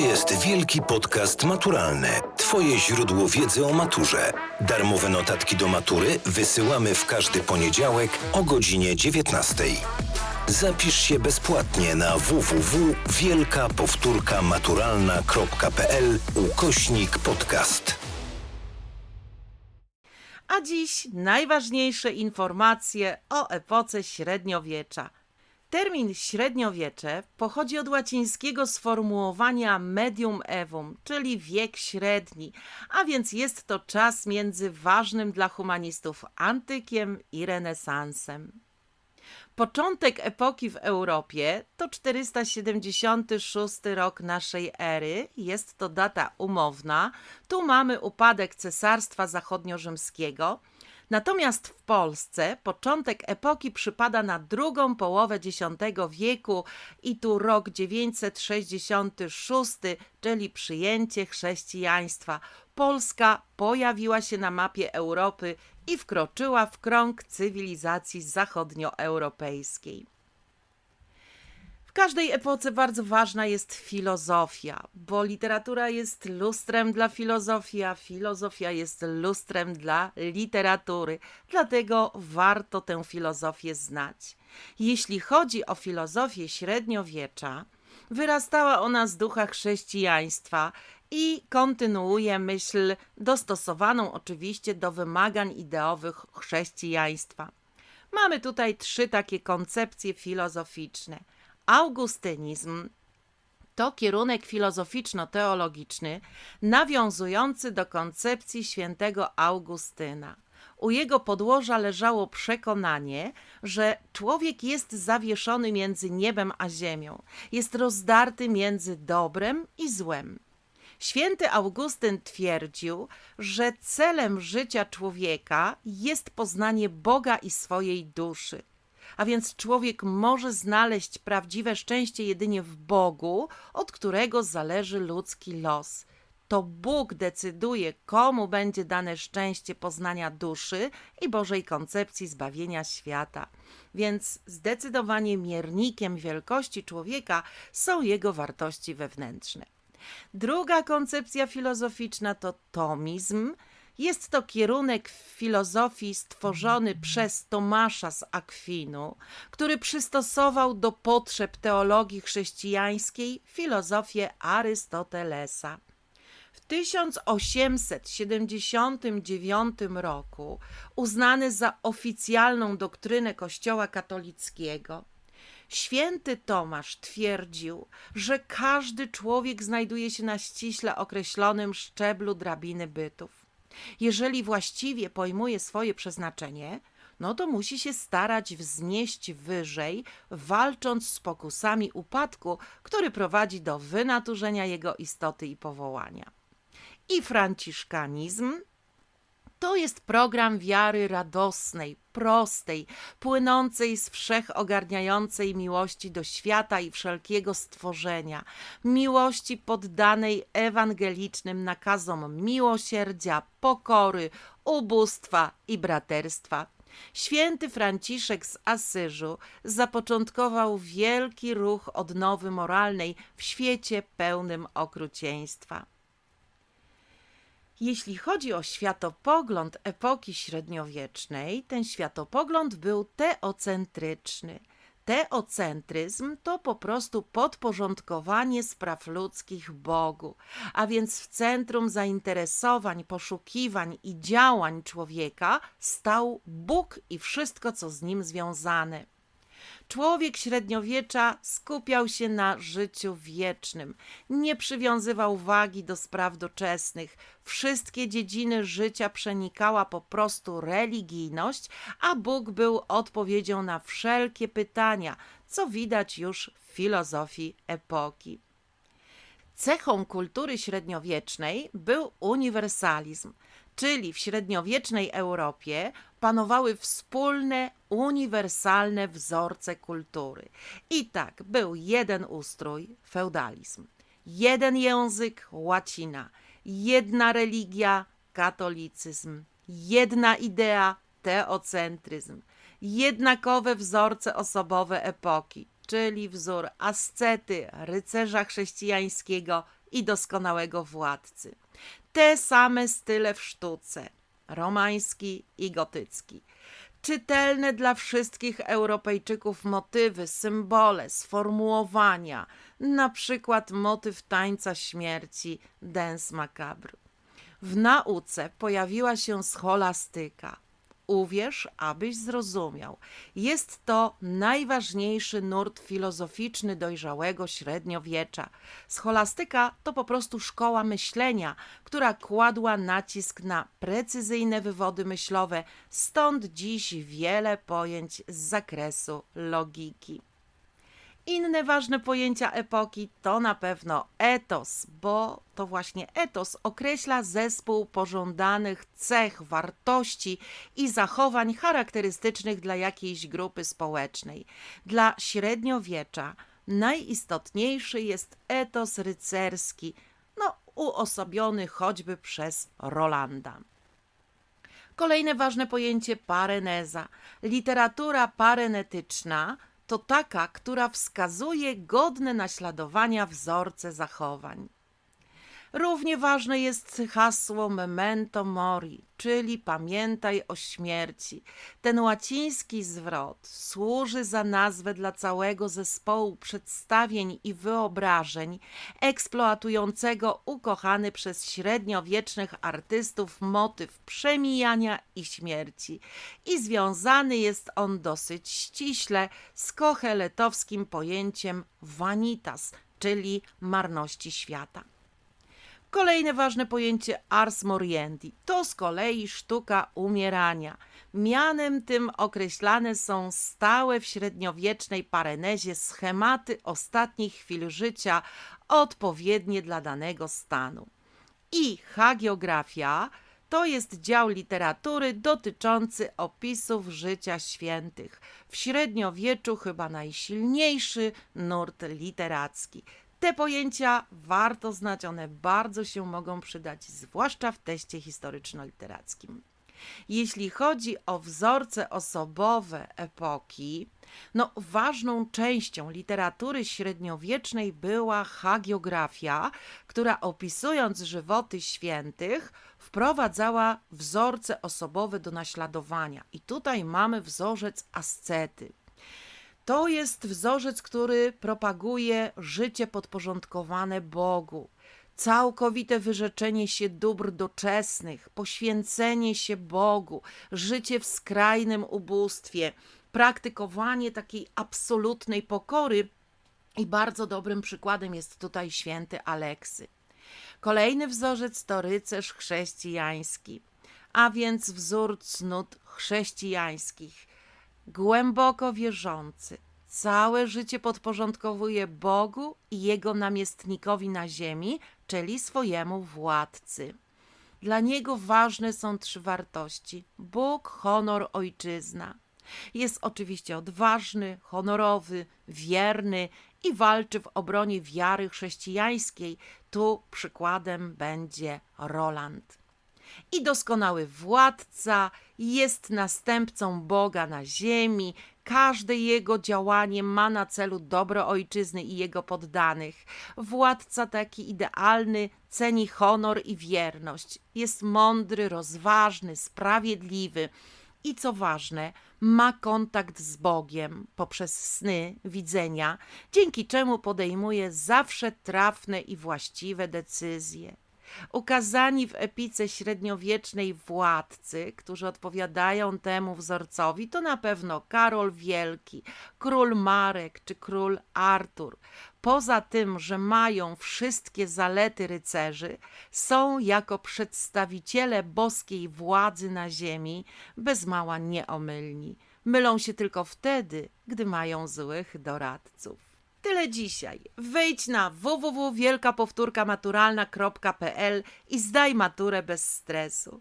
jest Wielki Podcast Maturalny. Twoje źródło wiedzy o maturze. Darmowe notatki do matury wysyłamy w każdy poniedziałek o godzinie 19. Zapisz się bezpłatnie na www.wielkapowtórkamaturalna.pl ukośnik podcast. A dziś najważniejsze informacje o epoce średniowiecza. Termin średniowiecze pochodzi od łacińskiego sformułowania medium evum, czyli wiek średni, a więc jest to czas między ważnym dla humanistów antykiem i renesansem. Początek epoki w Europie to 476 rok naszej ery, jest to data umowna. Tu mamy upadek Cesarstwa Zachodniorzymskiego. Natomiast w Polsce początek epoki przypada na drugą połowę X wieku i tu rok 966, czyli przyjęcie chrześcijaństwa. Polska pojawiła się na mapie Europy i wkroczyła w krąg cywilizacji zachodnioeuropejskiej. Każdej epoce bardzo ważna jest filozofia, bo literatura jest lustrem dla filozofii, a filozofia jest lustrem dla literatury. Dlatego warto tę filozofię znać. Jeśli chodzi o filozofię średniowiecza, wyrastała ona z ducha chrześcijaństwa i kontynuuje myśl dostosowaną oczywiście do wymagań ideowych chrześcijaństwa. Mamy tutaj trzy takie koncepcje filozoficzne. Augustynizm to kierunek filozoficzno-teologiczny nawiązujący do koncepcji świętego Augustyna. U jego podłoża leżało przekonanie, że człowiek jest zawieszony między niebem a ziemią, jest rozdarty między dobrem i złem. Święty Augustyn twierdził, że celem życia człowieka jest poznanie Boga i swojej duszy. A więc człowiek może znaleźć prawdziwe szczęście jedynie w Bogu, od którego zależy ludzki los. To Bóg decyduje, komu będzie dane szczęście poznania duszy i Bożej koncepcji zbawienia świata. Więc zdecydowanie miernikiem wielkości człowieka są jego wartości wewnętrzne. Druga koncepcja filozoficzna to tomizm. Jest to kierunek w filozofii stworzony przez Tomasza z Akwinu, który przystosował do potrzeb teologii chrześcijańskiej filozofię Arystotelesa. W 1879 roku uznany za oficjalną doktrynę Kościoła katolickiego, Święty Tomasz twierdził, że każdy człowiek znajduje się na ściśle określonym szczeblu drabiny bytów. Jeżeli właściwie pojmuje swoje przeznaczenie, no to musi się starać wznieść wyżej, walcząc z pokusami upadku, który prowadzi do wynaturzenia jego istoty i powołania. I franciszkanizm to jest program wiary radosnej, prostej, płynącej z wszechogarniającej miłości do świata i wszelkiego stworzenia, miłości poddanej ewangelicznym nakazom miłosierdzia, pokory, ubóstwa i braterstwa. Święty Franciszek z Asyżu zapoczątkował wielki ruch odnowy moralnej w świecie pełnym okrucieństwa. Jeśli chodzi o światopogląd epoki średniowiecznej, ten światopogląd był teocentryczny. Teocentryzm to po prostu podporządkowanie spraw ludzkich Bogu, a więc w centrum zainteresowań, poszukiwań i działań człowieka stał Bóg i wszystko, co z nim związane. Człowiek średniowiecza skupiał się na życiu wiecznym, nie przywiązywał wagi do spraw doczesnych. Wszystkie dziedziny życia przenikała po prostu religijność, a Bóg był odpowiedzią na wszelkie pytania, co widać już w filozofii epoki. Cechą kultury średniowiecznej był uniwersalizm, czyli w średniowiecznej Europie panowały wspólne, uniwersalne wzorce kultury. I tak był jeden ustrój feudalizm, jeden język łacina, jedna religia katolicyzm, jedna idea teocentryzm, jednakowe wzorce osobowe epoki, czyli wzór ascety, rycerza chrześcijańskiego i doskonałego władcy. Te same style w sztuce, romański i gotycki. Czytelne dla wszystkich Europejczyków motywy, symbole, sformułowania, na przykład motyw tańca śmierci Dance Macabre. W nauce pojawiła się scholastyka. Uwierz, abyś zrozumiał. Jest to najważniejszy nurt filozoficzny dojrzałego średniowiecza. Scholastyka to po prostu szkoła myślenia, która kładła nacisk na precyzyjne wywody myślowe, stąd dziś wiele pojęć z zakresu logiki. Inne ważne pojęcia epoki to na pewno etos, bo to właśnie etos określa zespół pożądanych cech, wartości i zachowań charakterystycznych dla jakiejś grupy społecznej. Dla średniowiecza najistotniejszy jest etos rycerski, no uosobiony choćby przez Rolanda. Kolejne ważne pojęcie pareneza. Literatura parenetyczna to taka, która wskazuje godne naśladowania wzorce zachowań. Równie ważne jest hasło memento mori, czyli pamiętaj o śmierci. Ten łaciński zwrot służy za nazwę dla całego zespołu przedstawień i wyobrażeń eksploatującego ukochany przez średniowiecznych artystów motyw przemijania i śmierci. I związany jest on dosyć ściśle z kocheletowskim pojęciem vanitas, czyli marności świata. Kolejne ważne pojęcie ars moriendi to z kolei sztuka umierania. Mianem tym określane są stałe w średniowiecznej parenezie schematy ostatnich chwil życia, odpowiednie dla danego stanu. I hagiografia to jest dział literatury dotyczący opisów życia świętych. W średniowieczu chyba najsilniejszy nurt literacki. Te pojęcia warto znać, one bardzo się mogą przydać, zwłaszcza w teście historyczno-literackim. Jeśli chodzi o wzorce osobowe epoki, no ważną częścią literatury średniowiecznej była hagiografia, która opisując żywoty świętych, wprowadzała wzorce osobowe do naśladowania. I tutaj mamy wzorzec ascety. To jest wzorzec, który propaguje życie podporządkowane Bogu, całkowite wyrzeczenie się dóbr doczesnych, poświęcenie się Bogu, życie w skrajnym ubóstwie, praktykowanie takiej absolutnej pokory. I bardzo dobrym przykładem jest tutaj święty Aleksy. Kolejny wzorzec to rycerz chrześcijański, a więc wzór cnót chrześcijańskich głęboko wierzący, całe życie podporządkowuje Bogu i Jego namiestnikowi na ziemi, czyli swojemu władcy. Dla niego ważne są trzy wartości: Bóg, honor, ojczyzna. Jest oczywiście odważny, honorowy, wierny i walczy w obronie wiary chrześcijańskiej. Tu przykładem będzie Roland i doskonały władca, jest następcą Boga na ziemi. Każde jego działanie ma na celu dobro ojczyzny i jego poddanych. Władca taki idealny ceni honor i wierność. Jest mądry, rozważny, sprawiedliwy. I co ważne, ma kontakt z Bogiem poprzez sny, widzenia, dzięki czemu podejmuje zawsze trafne i właściwe decyzje ukazani w epice średniowiecznej władcy, którzy odpowiadają temu wzorcowi, to na pewno Karol Wielki, król Marek czy król Artur. Poza tym, że mają wszystkie zalety rycerzy, są jako przedstawiciele boskiej władzy na ziemi bez mała nieomylni. Mylą się tylko wtedy, gdy mają złych doradców. Tyle dzisiaj. Wejdź na www.wielkapowtórkamaturalna.pl i zdaj maturę bez stresu.